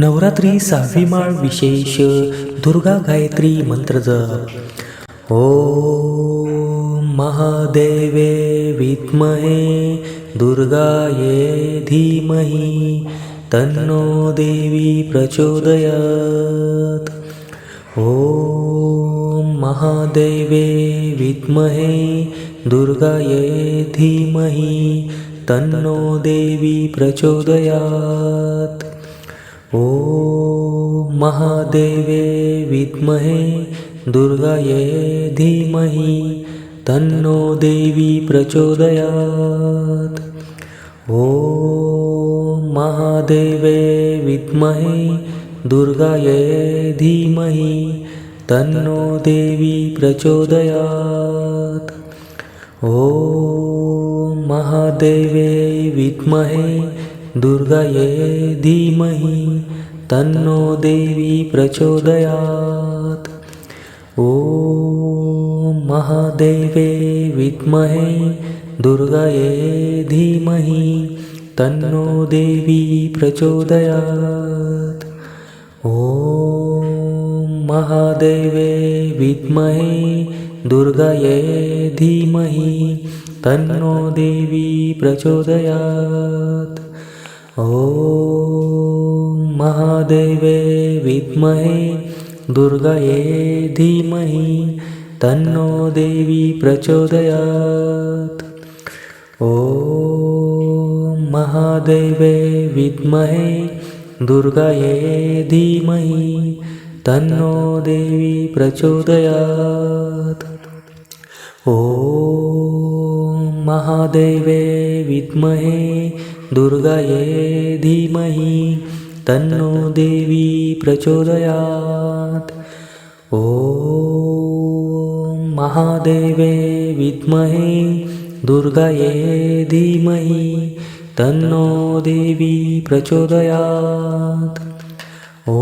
नवरात्री सहावी माळ विशेष दुर्गा गायत्री मंत्र जप. ओ महादेवे विद्महे दुर्गाये धीमहि तन्नो देवी प्रचोदयात्. ॐ महादेवे विद्महे दुर्गाये धीमहि तन्नो देवी प्रचोदयात्. ॐ महादेवे विद्महे दुर्गाये धीमहि तन्नो देवी प्रचोदयात्। ॐ महादेवे विद्महे दुर्गाये धीमहि तन्नो देवी प्रचोदयात्। ॐ महादेवे विद्महे दुर्गाये धीमहि तन्नो देवी प्रचोदयात्। ॐ महादेवे विद्महे दुर्गाये धीमहि तन्नो देवी प्रचोदयात्। ॐ महादेवे विद्महे दुर्गाये धीमहि तन्नो देवी प्रचोदयात् ॐ महादेवे विद्महे दुर्गाये धीमहि तन्नो देवी प्रचोदयात्। ॐ महादेवे विद्महे दुर्गाये धीमहि तन्नो देवी प्रचोदयात्। ॐ महादेवे विद्महे दुर्गाये धीमहि तन्नो देवी प्रचोदयात्। ॐ महादेवे विद्महे दुर्गाये धीमहि तन्नो देवी प्रचोदयात्। ॐ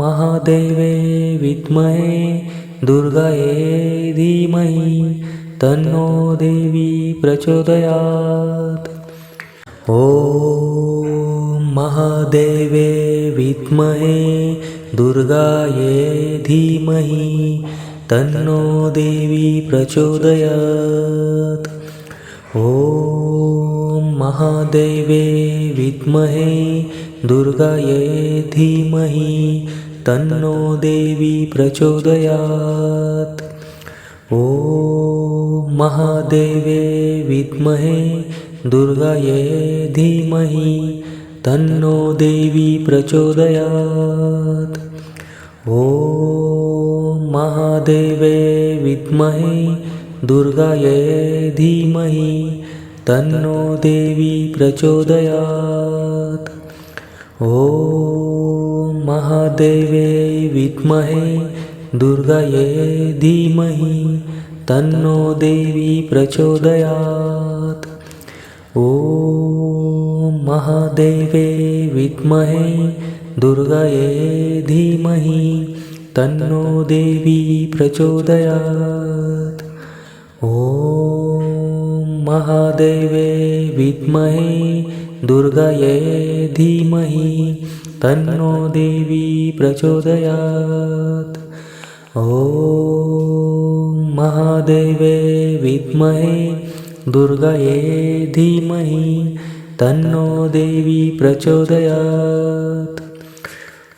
महादेवे विद्महे दुर्गाये धीमहि तन्नो देवी प्रचोदयात् ॐ महादेवे विद्महे दुर्गाये धीमहि तन्नो देवी प्रचोदयात्। ॐ महादेवे विद्महे दुर्गाये धीमहि तन्नो देवी प्रचोदयात्। ॐ महादेवे विद्महे दुर्गाये धीमहि, तन्नो देवी प्रचोदयात्। ॐ महादेवे विद्महे दुर्गाये धीमहि, तन्नो देवी प्रचोदयात्। ॐ महादेवे विद्महे दुर्गाये धीमहि, तन्नो देवी प्रचोदयात्। ॐ महादेवे विद्महे दुर्गाये धीमहि तन्नो देवी प्रचोदयात्। ॐ महादेवे विद्महे दुर्गाये धीमहि तन्नो देवी प्रचोदयात्। ॐ महादेवे विद्महे दुर्गाये धीमहि तन्नो देवी प्रचोदयात्।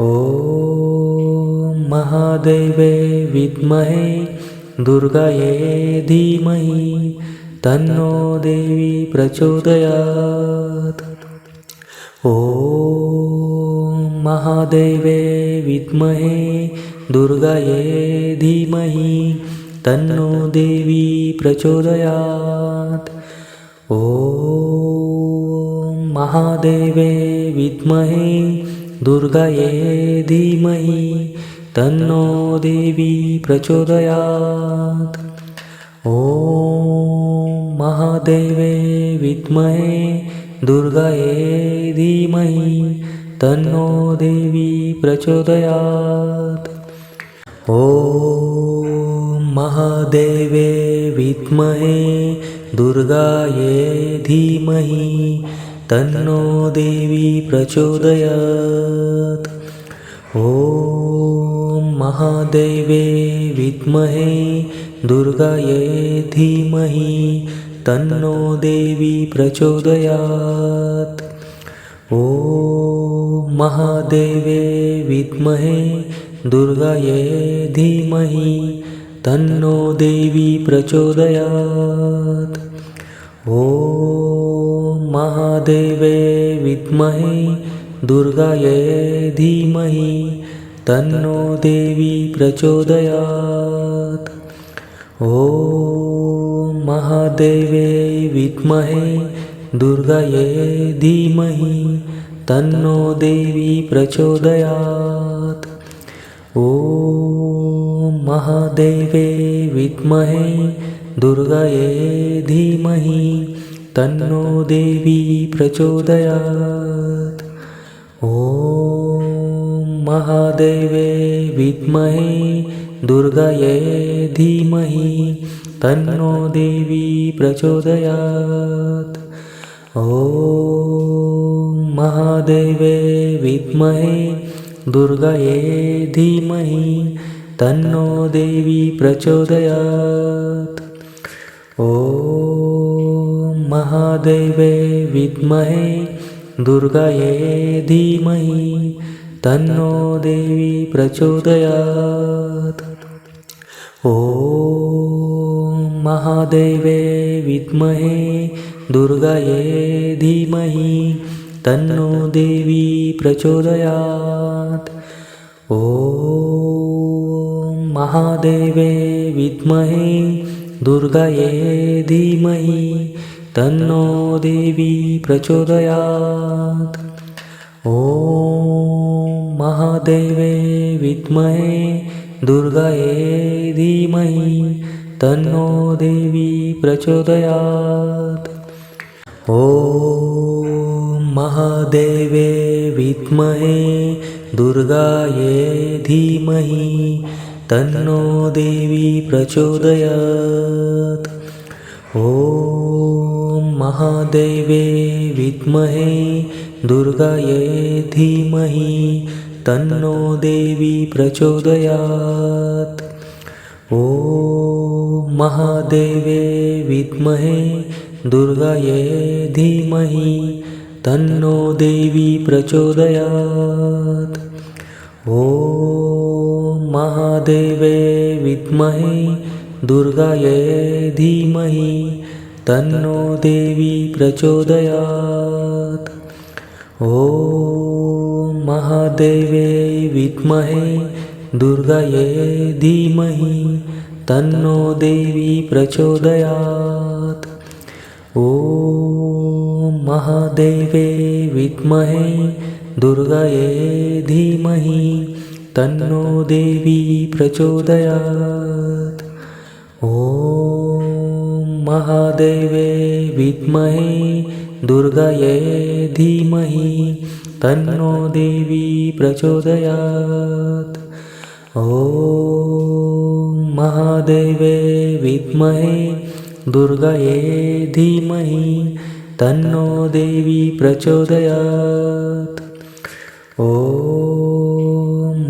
ॐ महादेवे विद्महे दुर्गाये धीमहि तन्नो देवी प्रचोदयात्। ॐ महादेवे विद्महे दुर्गाये धीमहि तन्नो देवी प्रचोदयात्। ॐ महादेवे विद्महे दुर्गाये धीमहि तन्नो देवी प्रचोदयात्। ॐ महादेवे विद्महे दुर्गाये धीमहि तन्नो देवी प्रचोदयात्। ॐ महादेवे विद्महे दुर्गाये धीमहि तन्नो देवी प्रचोदयात्। ॐ महादेवे विद्महे दुर्गायै धीमहि तन्नो देवी प्रचोदयात्। ॐ महादेवे विद्महे दुर्गायै धीमहि तन्नो देवी प्रचोदयात्। ॐ महादेवे विद्महे दुर्गायै धीमहि तन्नो देवी प्रचोदयात्। ॐ महादेवे विद्महे दुर्गायै धीमहि तन्नो देवी प्रचोदयात्। ॐ महादेवे विद्महे दुर्गायै धीमहि तन्नो देवी प्रचोदयात्। ॐ महादेवे विद्महे दुर्गायै धीमहि तन्नो देवी प्रचोदयात्। ॐ महादेवे विद्महे दुर्गायै धीमहि तन्नो देवी प्रचोदयात्। ॐ महादेवे विद्महे दुर्गायै धीमहि तन्नो देवी प्रचोदयात्। ॐ महादेवे विद्महे दुर्गायै धीमहि तन्नो देवी प्रचोदयात्। ॐ महादेवे विद्महे दुर्गायै धीमहि तन्नो देवी प्रचोदयात्। ॐ महादेवे विद्महे दुर्गायै धीमहि तन्नो देवी प्रचोदयात्। ॐ महादेवे विद्महे दुर्गायै धीमहि तन्नो देवी प्रचोदयात्। ॐ महादेवे विद्महे दुर्गायै धीमहि तन्नो देवी प्रचोदयात्। ॐ महादेवे विद्महे दुर्गायै धीमहि तन्नो देवी प्रचोदयात्। ॐ महादेवे विद्महे दुर्गायै धीमहि तन्नो देवी प्रचोदयात्। ॐ महादेवे विद्महे दुर्गायै धीमहि तन्नो देवी प्रचोदयात्। ॐ महादेवे विद्महे दुर्गायै धीमहि तन्नो देवी प्रचोदयात्। ॐ महादेवे विद्महे दुर्गायै धीमहि तन्नो देवी प्रचोदयात्। ॐ महादेवे विद्महे दुर्गायै धीमहि तन्नो देवी प्रचोदयात्। ॐ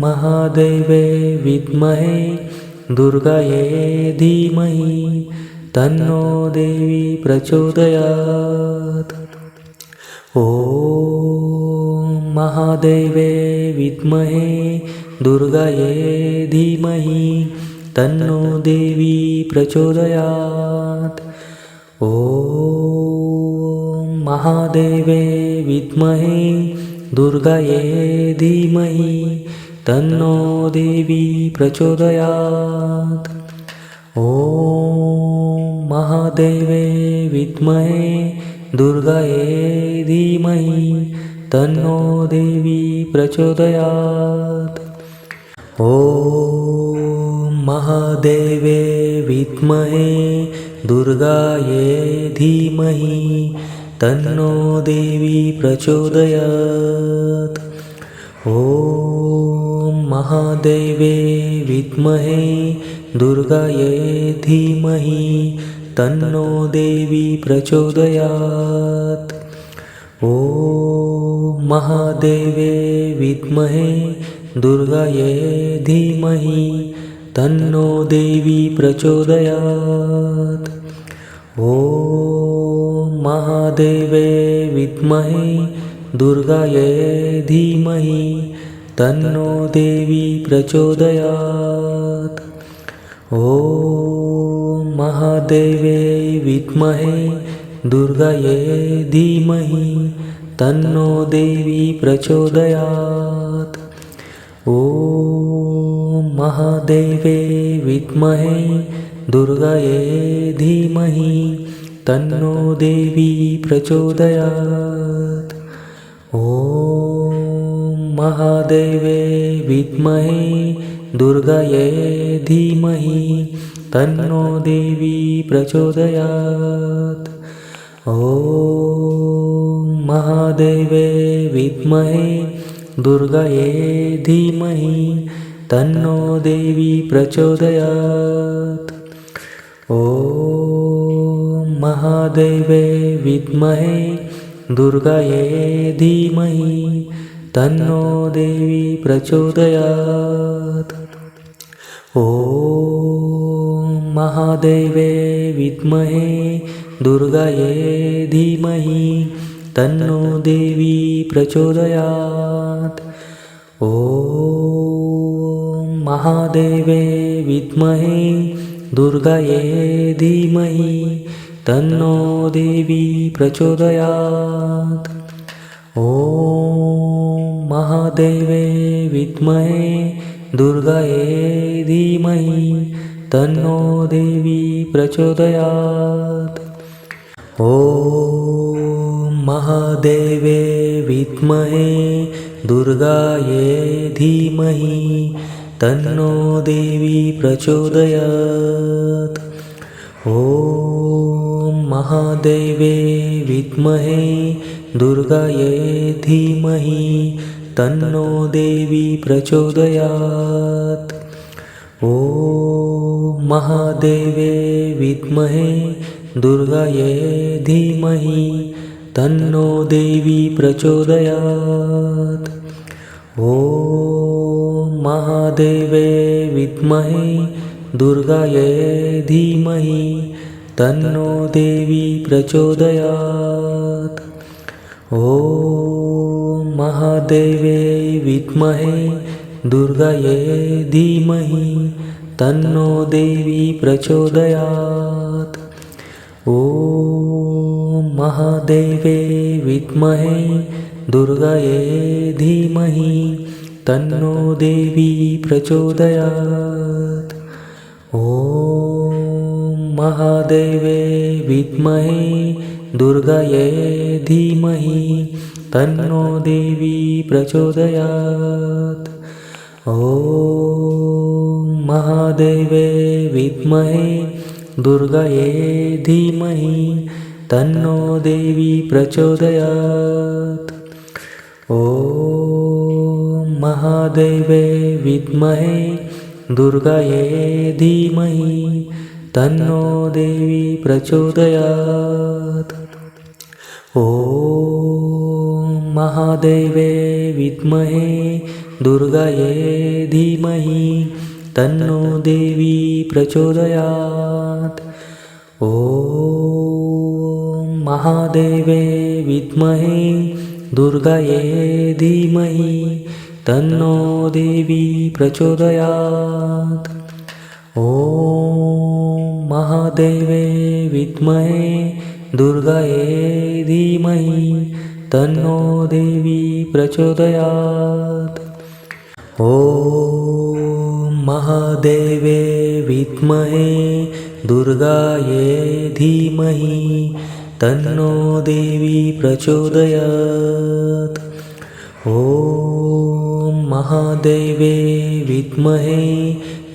महादेवे विद्महे दुर्गायै धीमहि तन्नो देवी प्रचोदयात्। ॐ महादेवे विद्महे दुर्गायै धीमहि तन्नो देवी प्रचोदयात्। ॐ महादेवे विद्महे दुर्गायै धीमहि तन्नो देवी प्रचोदयात्। ॐ महादेवे विद्महे दुर्गायै धीमहि तन्नो देवी प्रचोदयात्। ॐ महादेवे विद्महे दुर्गायै धीमहि तन्नो देवी प्रचोदयात्। ॐ महादेवे विद्महे दुर्गायै धीमहि तन्नो देवी प्रचोदयात्। ॐ महादेवे विद्महे दुर्गायै धीमहि तन्नो देवी प्रचोदयात्। ॐ महादेवे विद्महे दुर्गायै धीमहि तन्नो देवी प्रचोदयात्। ॐ महादेवे विद्महे दुर्गायै धीमहि तन्नो देवी प्रचोदयात्। ॐ महादेवे विद्महे दुर्गायै धीमहि तन्नो देवी प्रचोदयात् महादेवे विद्महे दुर्गायै धीमहि तन्नो देवी प्रचोदयात्। ॐ महादेवे विद्महे दुर्गायै धीमहि तन्नो देवी प्रचोदयात्। ॐ महादेवे विद्महे दुर्गायै धीमहि तन्नो देवी प्रचोदयात्। ॐ महादेवे विद्महे दुर्गायै धीमहि तन्नो देवी प्रचोदयात्। ॐ महादेवे विद्महे दुर्गायै धीमहि तन्नो देवी प्रचोदयात्। ॐ महादेवे विद्महे दुर्गायै धीमहि तन्नो देवी प्रचोदयात्। ॐ महादेवे विद्महे दुर्गायै धीमहि तन्नो देवी प्रचोदयात्। ॐ महादेवे विद्महे दुर्गायै धीमहि तन्नो देवी प्रचोदयात्। ॐ महादेवे विद्महे दुर्गायै धीमहि तन्नो देवी प्रचोदयात्। ॐ महादेवे विद्महे दुर्गायै धीमहि तन्नो देवी प्रचोदयात्। ॐ महादेवे विद्महे दुर्गायै धीमहि तन्नो देवी प्रचोदयात्। ॐ महादेवे विद्महे दुर्गायै धीमहि तन्नो देवी प्रचोदयात्। ॐ महादेवे विद्महे दुर्गायै धीमहि तन्नो देवी प्रचोदयात्। ॐ महादेवे विद्महे दुर्गायै धीमहि तन्नो देवी प्रचोदयात्। ॐ महादेवे विद्महे दुर्गायै धीमहि तन्नो देवी प्रचोदयात्। ॐ महादेवे विद्महे दुर्गायै धीमहि तन्नो देवी प्रचोदयात्। ॐ महादेवे विद्महे दुर्गायै धीमहि तन्नो देवी प्रचोदयात्। ॐ महादेवे विद्महे दुर्गायै धीमहि तन्नो देवी प्रचोदयात्। ॐ महादेवे विद्महे दुर्गायै धीमहि तन्नो देवी प्रचोदयात्। ॐ महादेवे विद्महे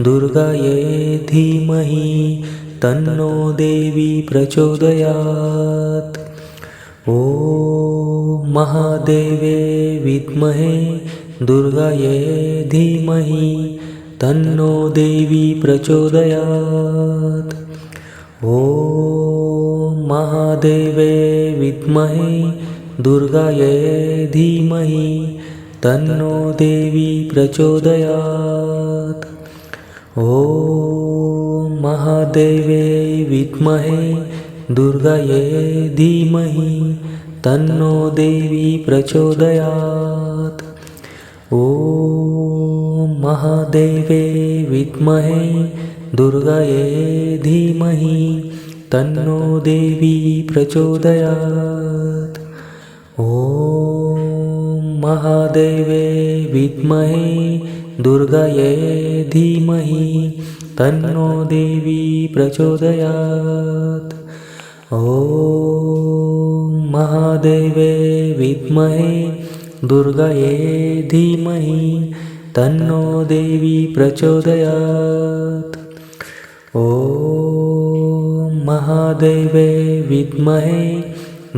दुर्गायै धीमहि तन्नो देवी प्रचोदयात् महादेवे विद्महे दुर्गायै धीमहि तन्नो देवी प्रचोदयात्। ॐ महादेवे विद्महे दुर्गायै धीमहि तन्नो देवी प्रचोदयात्। ॐ महादेवे विद्महे दुर्गायै धीमहि तन्नो देवी प्रचोदयात्। ॐ महादेवे विद्महे दुर्गायै धीमहि तन्नो देवी प्रचोदयात्। ॐ महादेवे विद्महे दुर्गायै धीमहि तन्नो देवी प्रचोदयात्। ॐ महादेवे विद्महे दुर्गायै धीमहि तन्नो देवी प्रचोदयात्। ॐ महादेवे विद्महे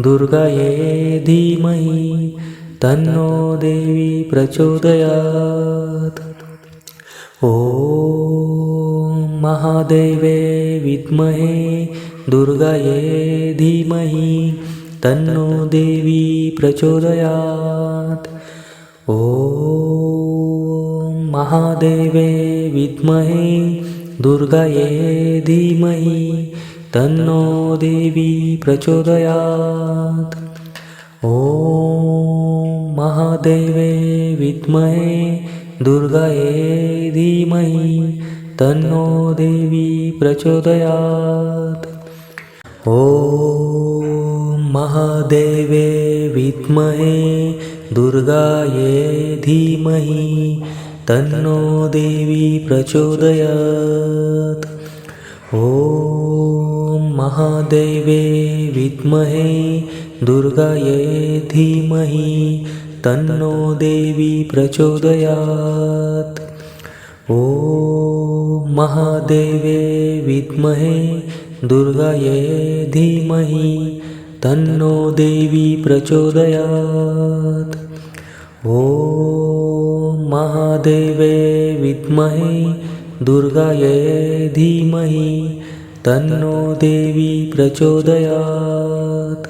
दुर्गायै धीमहि तन्नो देवी प्रचोदयात्। ॐ महादेवे विद्महे दुर्गायै धीमहि तन्नो देवी प्रचोदयात्। ॐ महादेवे विद्महे दुर्गायै धीमहि तन्नो देवी प्रचोदयात्। ॐ महादेवे विद्महे दुर्गायै धीमहि तन्नो देवी प्रचोदयात्। ॐ महादेवे विद्महे दुर्गायै धीमहि तन्नो देवी प्रचोदयात्। ॐ महादेवे विद्महे दुर्गायै धीमहि तन्नो देवी प्रचोदयात्। ॐ महादेवे विद्महे दुर्गायै धीमहि तन्नो देवी प्रचोदयात्। ॐ महादेवे विद्महे दुर्गायै धीमहि तन्नो देवी प्रचोदयात्।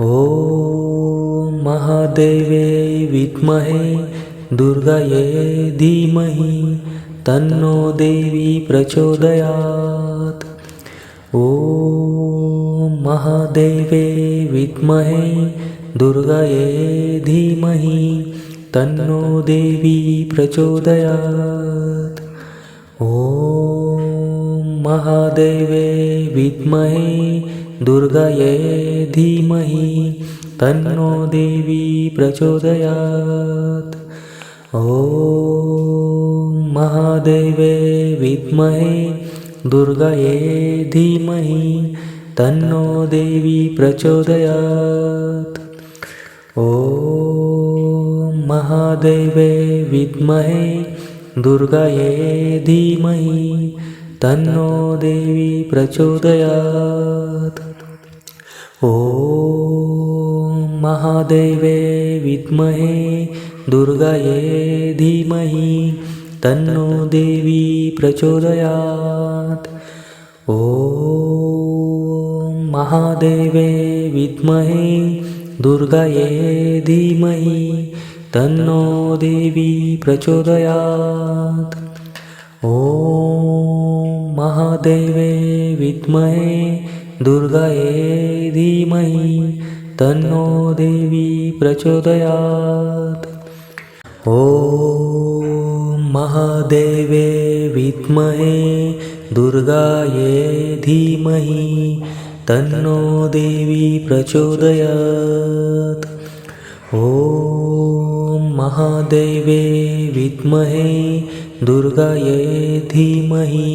ॐ महादेवे विद्महे दुर्गायै धीमहि तन्नो देवी प्रचोदयात्। ॐ महादेवे विद्महे दुर्गायै धीमहि तन्नो देवी प्रचोदयात्। ॐ महादेवे विद्महे दुर्गायै धीमहि तन्नो देवी प्रचोदयात्। ॐ महादेवे विद्महे दुर्गायै धीमहि तन्नो देवी प्रचोदयात्। ॐ महादेवे विद्महे दुर्गायै धीमहि तन्नो देवी प्रचोदयात्। ॐ महादेवे विद्महे दुर्गायै धीमहि तन्नो देवी प्रचोदयात्। ॐ महादेवे विद्महे दुर्गायै धीमहि तन्नो देवी प्रचोदयात्। ॐ महादेवे विद्महे दुर्गायै धीमहि तन्नो देवी प्रचोदयात्। ॐ महादेवे विद्महे दुर्गायै धीमहि तन्नो देवी प्रचोदयात्। ॐ महादेवे विद्महे दुर्गायै धीमहि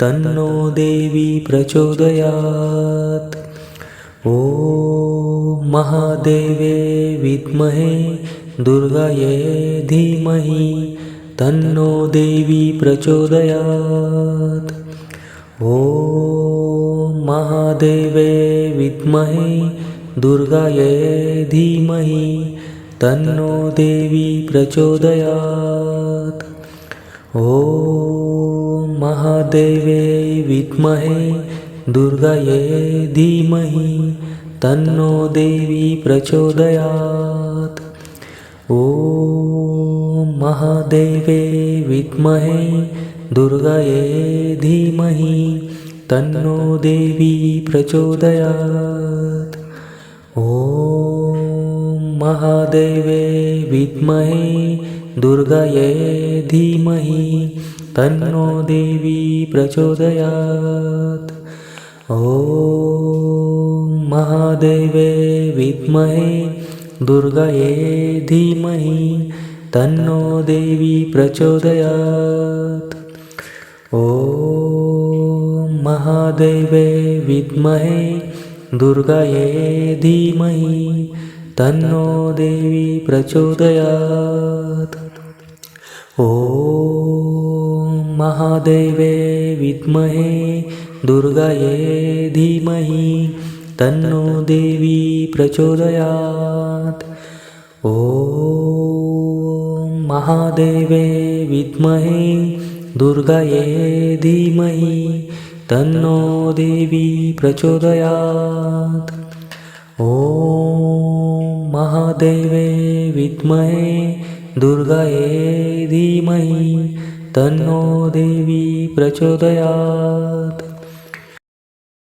तन्नो देवी प्रचोदयात्। ॐ महादेवे विद्महे दुर्गायै धीमहि तन्नो देवी प्रचोदयात्। ॐ महादेवे विद्महे दुर्गायै धीमहि तन्नो देवी प्रचोदयात्। ॐ महादेवे विद्महे दुर्गये धीमहि तन्नो देवी प्रचोदयात्। ॐ महादेवे विद्महे दुर्गये धीमहि तन्नो देवी प्रचोदयात्। ॐ महादेवे विद्महे दुर्गये धीमहि तन्नो देवी प्रचोदयात्। ॐ महादेवे विद्महे दुर्गये धीमहि तन्नो देवी प्रचोदयात्। ॐ महादेवे विद्महे दुर्गये धीमहि तन्नो देवी प्रचोदयात्। ॐ महादेवे विद्महे दुर्गये धीमहि तन्नो देवी प्रचोदयात्। ॐ महादेवे विद्महे दुर्गये धीमहि तन्नो देवी प्रचोदयात्। ॐ महादेवे विद्महे दुर्गये धीमहि तन्नो देवी प्रचोदयात्